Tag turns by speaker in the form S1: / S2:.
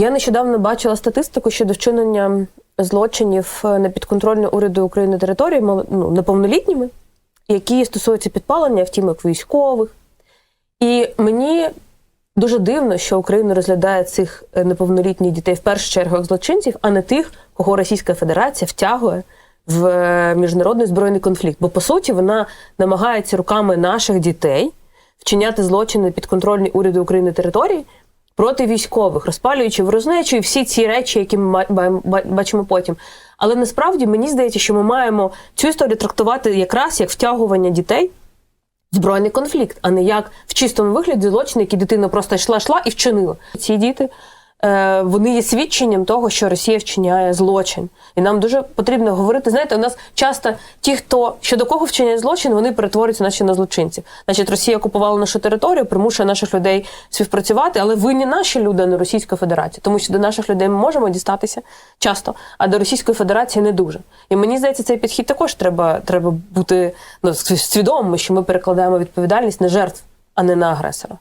S1: Я нещодавно бачила статистику щодо вчинення злочинів е, на підконтрольну уряду України території ну, неповнолітніми, які стосуються підпалення автівок військових. І мені дуже дивно, що Україна розглядає цих е, неповнолітніх дітей в першу чергу як злочинців, а не тих, кого Російська Федерація втягує в е, міжнародний збройний конфлікт. Бо по суті вона намагається руками наших дітей вчиняти злочини підконтрольні уряду України території проти військових, розпалюючи ворожнечу і всі ці речі, які ми бачимо потім. Але насправді мені здається, що ми маємо цю історію трактувати якраз як втягування дітей в збройний конфлікт, а не як в чистому вигляді злочин, який дитина просто йшла, йшла і вчинила. Ці діти вони є свідченням того, що Росія вчиняє злочин. І нам дуже потрібно говорити. Знаєте, у нас часто ті, хто щодо кого вчиняє злочин, вони перетворюються наче на злочинців. Значить, Росія окупувала нашу територію, примушує наших людей співпрацювати, але винні наші люди, а не Російська Федерація. Тому що до наших людей ми можемо дістатися часто, а до Російської Федерації не дуже. І мені здається, цей підхід також треба, треба бути ну, свідомим, що ми перекладаємо відповідальність на жертв, а не на агресора.